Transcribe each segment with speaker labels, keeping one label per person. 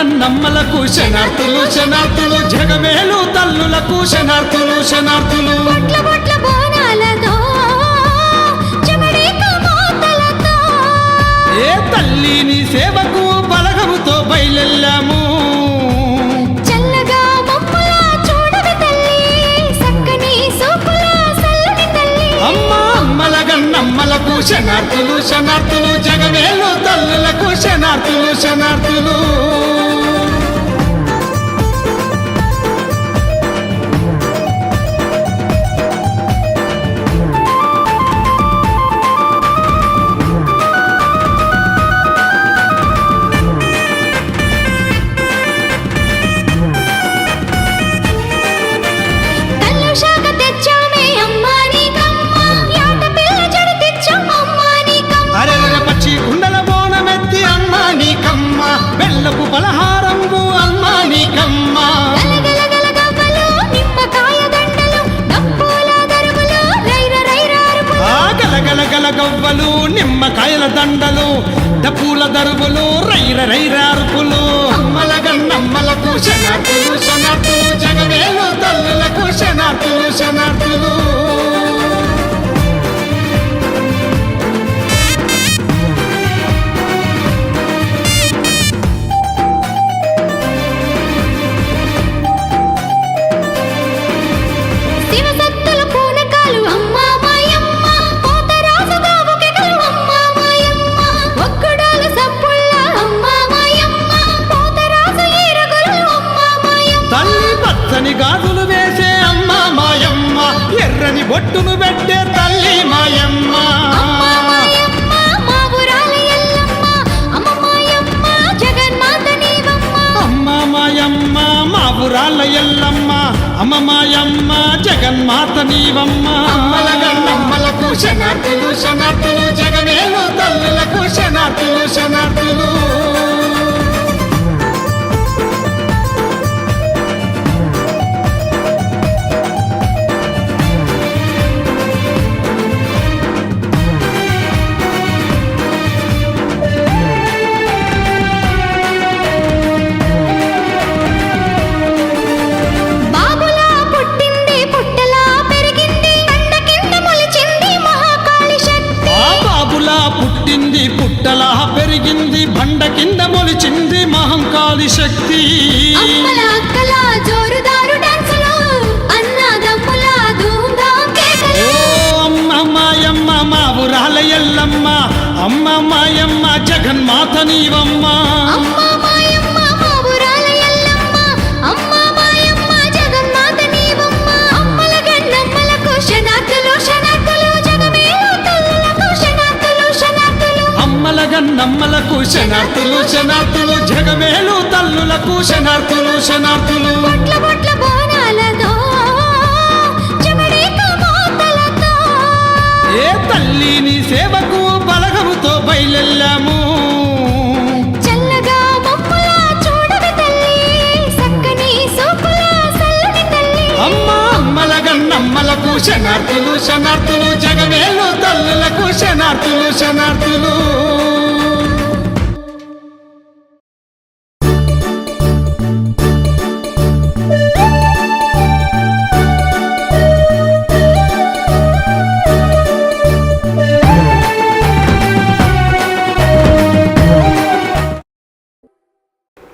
Speaker 1: అమ్మలగా నమ్మలకు శనార్థులు శనార్థులు జగమేలు తల్లులకు శనార్థులు శనార్థులు ఏ తల్లి నీ సేవకు బలగముతో నమ్మలకు శనార్థులు శనార్థులు జగమేలు తల్లులకు శనార్థులు శనార్థులు పలహారంబు అమ్మ నీకమ్మ
Speaker 2: గలగల
Speaker 1: గవ్వలు నిమ్మకాయల దండలు డప్పుల దరువులు రైర రైరార్పులు అమ్మలగా నమ్మలకు శనార్థులు శనార్థులు జగవేలు తల్లులకు శనార్థులు శనార్థులు బొట్టును పెట్టే తల్లి మాయమ్మ.
Speaker 2: అమ్మా మాయమ్మ మా ఊరాల ఎల్లమ్మ. అమ్మ మాయమ్మ జగన్మాత నీవమ్మ.
Speaker 1: అమ్మ మాయమ్మ మా ఊరాళ్ళ ఎల్లమ్మ ఎల్లమ్మ అమ్మ మాయమ్మ జగన్మాత నీవమ్మ. నమ్మలకు శనార్థులు శనార్థులు జగమేలు తల్లులకు శనార్థులు శనార్థులు ఏ తల్లి నీ సేవకు బలగముతో నమ్మలకు శనార్థులు శనార్థులు జగమేలు తల్లులకు శనార్థులు శనార్థులు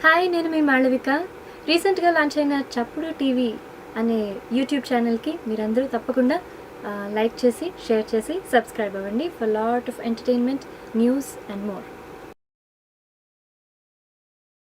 Speaker 3: హాయ్ నేను మీ మాళవిక. రీసెంట్గా లాంచ్ అయిన చప్పుడు టీవీ అనే యూట్యూబ్ ఛానల్కి మీరందరూ తప్పకుండా లైక్ చేసి షేర్ చేసి సబ్స్క్రైబ్ అవ్వండి. For lot of entertainment news and more